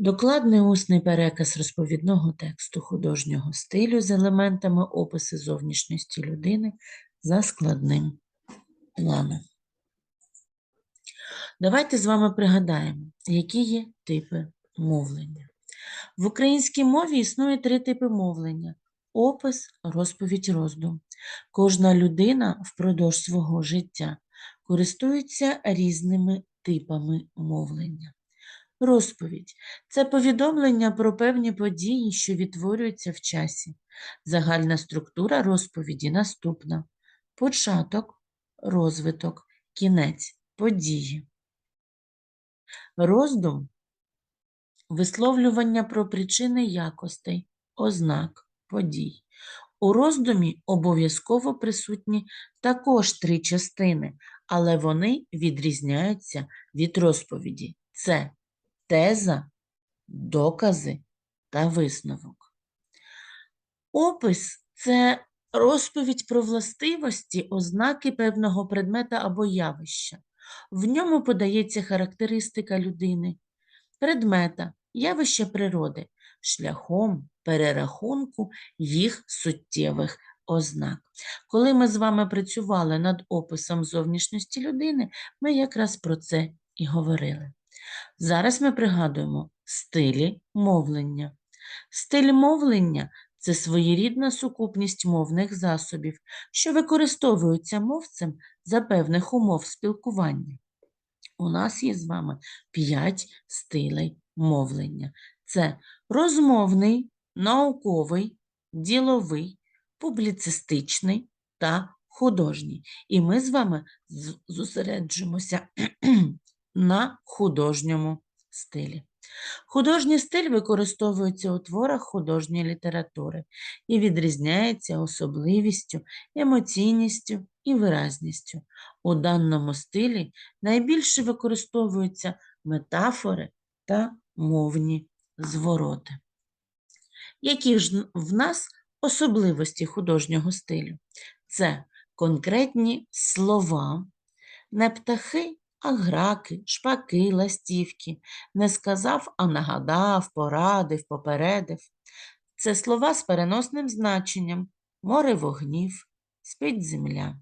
Докладний усний переказ розповідного тексту художнього стилю з елементами опису зовнішньості людини за складним планом. Давайте з вами пригадаємо, які є типи мовлення. В українській мові існує три типи мовлення: опис, розповідь, роздум. Кожна людина впродовж свого життя користується різними типами мовлення. Розповідь це повідомлення про певні події, що відтворюються в часі. Загальна структура розповіді наступна: початок, розвиток, кінець, події. Роздум висловлювання про причини якостей, ознак, подій. У роздумі обов'язково присутні також три частини, але вони відрізняються від розповіді. Це теза, докази та висновок. Опис це розповідь про властивості, ознаки певного предмета або явища. В ньому подається характеристика людини, предмета, явища природи, шляхом перерахунку їх суттєвих ознак. Коли ми з вами працювали над описом зовнішності людини, ми якраз про це і говорили. Зараз ми пригадуємо стилі мовлення. Стиль мовлення це своєрідна сукупність мовних засобів, що використовуються мовцем за певних умов спілкування. У нас є з вами п'ять стилей мовлення: це розмовний, науковий, діловий, публіцистичний та художній. І ми з вами зосереджуємося на художньому стилі. Художній стиль використовується у творах художньої літератури і відрізняється особливістю, емоційністю і виразністю. У даному стилі найбільше використовуються метафори та мовні звороти. Які ж в нас особливості художнього стилю? Це конкретні слова, не птахи, а граки, шпаки, ластівки. Не сказав, а нагадав, порадив, попередив. Це слова з переносним значенням море вогнів, спить земля.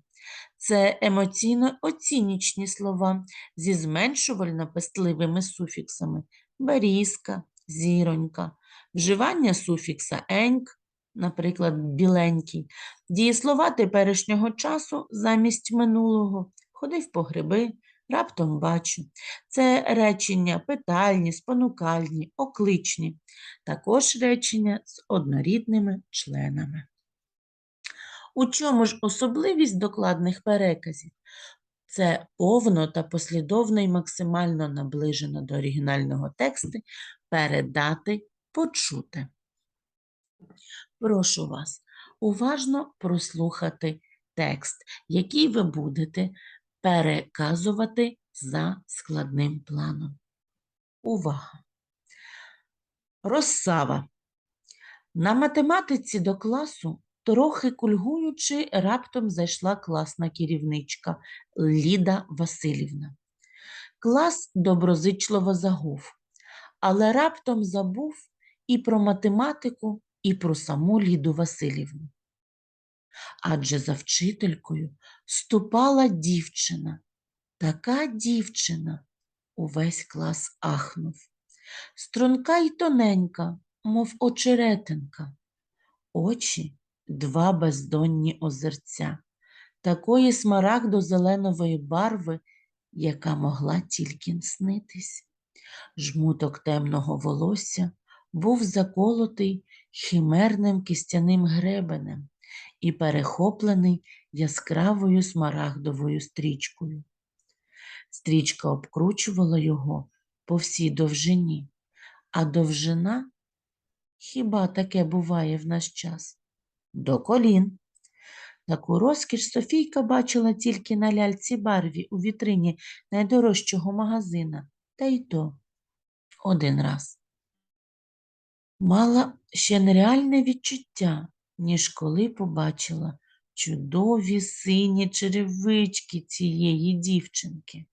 Це емоційно оцінічні слова зі зменшувально-пестливими суфіксами берізка, зіронька, вживання суфікса еньк, наприклад, біленький, дієслова теперішнього часу замість минулого, ходив по гриби, раптом бачу. Це речення питальні, спонукальні, окличні, також речення з однорідними членами. У чому ж особливість докладних переказів? Це повно та послідовно і максимально наближено до оригінального тексту передати почуте. Прошу вас уважно прослухати текст, який ви будете переказувати за складним планом. Увага! Розсава. На математиці до класу, трохи кульгуючи, раптом зайшла класна керівничка Ліда Васильівна. Клас доброзичливо загув, але раптом забув і про математику, і про саму Ліду Васильівну. Адже за вчителькою ступала дівчина, така дівчина, увесь клас ахнув. Струнка й тоненька, мов очеретинка, очі два бездонні озерця, такої смарагдо-зеленової барви, яка могла тільки снитись. Жмуток темного волосся був заколотий химерним кістяним гребенем і перехоплений яскравою смарагдовою стрічкою. Стрічка обкручувала його по всій довжині, а довжина, хіба таке буває в наш час, до колін. Таку розкіш Софійка бачила тільки на ляльці барві у вітрині найдорожчого магазина, та й то один раз. Мала ще нереальне відчуття, ніж коли побачила чудові сині черевички цієї дівчинки.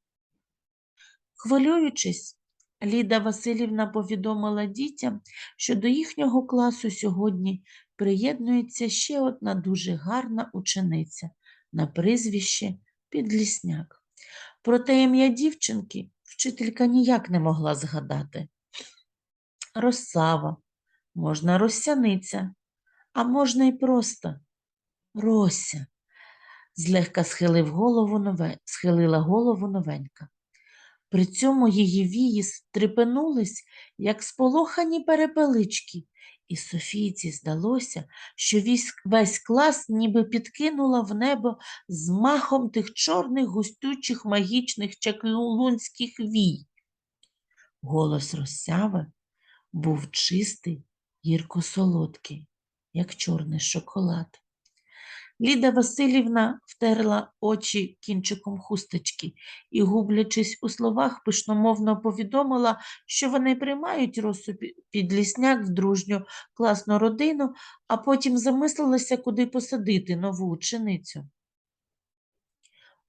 Хвилюючись, Ліда Васильівна повідомила дітям, що до їхнього класу сьогодні приєднується ще одна дуже гарна учениця на прізвище Підлісняк. Проте ім'я дівчинки вчителька ніяк не могла згадати. Росава, можна Росяниця, а можна й просто Рося. Злегка схилив голову нове... схилила голову новенька. При цьому її вії стрепенулись, як сполохані перепелички, і Софійці здалося, що весь, клас ніби підкинула в небо з махом тих чорних густючих магічних чаклунських вій. Голос розсяви був чистий, гірко-солодкий, як чорний шоколад. Ліда Васильівна втерла очі кінчиком хусточки і, гублячись у словах, пишномовно повідомила, що вони приймають Росу Пі- Підлісняк в дружню класну родину, а потім замислилася, куди посадити нову ученицю.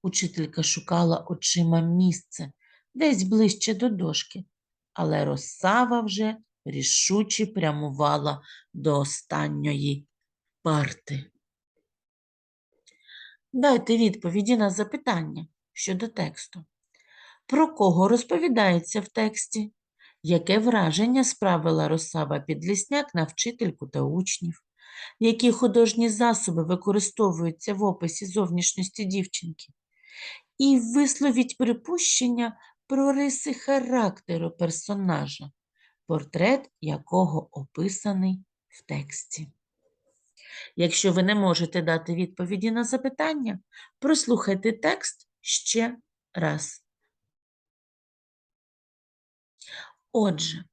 Учителька шукала очима місце, десь ближче до дошки, але Росава вже рішуче прямувала до останньої парти. Дайте відповіді на запитання щодо тексту. Про кого розповідається в тексті? Яке враження справила Росава Підлісняк на вчительку та учнів? Які художні засоби використовуються в описі зовнішності дівчинки? І висловіть припущення про риси характеру персонажа, портрет якого описаний в тексті. Якщо ви не можете дати відповіді на запитання, прослухайте текст ще раз. Отже,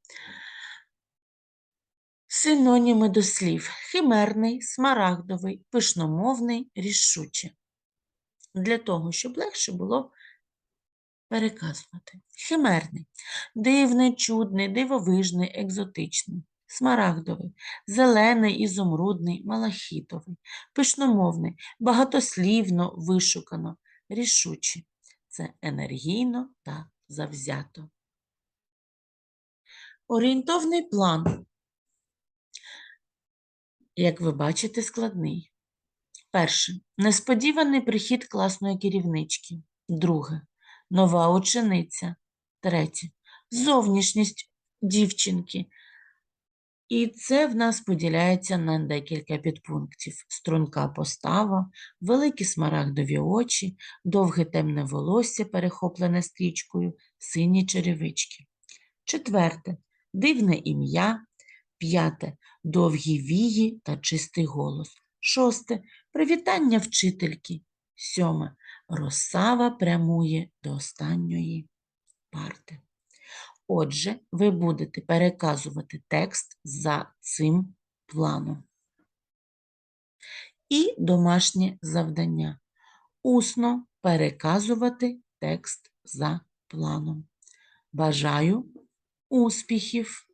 синоніми до слів химерний, смарагдовий, пишномовний, рішуче. Для того, щоб легше було переказувати. Химерний, дивний, чудний, дивовижний, екзотичний. Смарагдовий, зелений, ізумрудний, малахітовий, пишномовний, багатослівно, вишукано, рішуче. Це енергійно та завзято. Орієнтовний план, як ви бачите, складний. Перше. Несподіваний прихід класної керівнички. Друге. Нова учениця. Третє. Зовнішність дівчинки. І це в нас поділяється на декілька підпунктів. Струнка постава, великі смарагдові очі, довге темне волосся, перехоплене стрічкою, сині черевички. Четверте. Дивне ім'я. П'яте. Довгі вії та чистий голос. Шосте. Привітання вчительки. Сьоме. Росава прямує до останньої парти. Отже, ви будете переказувати текст за цим планом. І домашнє завдання. Усно переказувати текст за планом. Бажаю успіхів!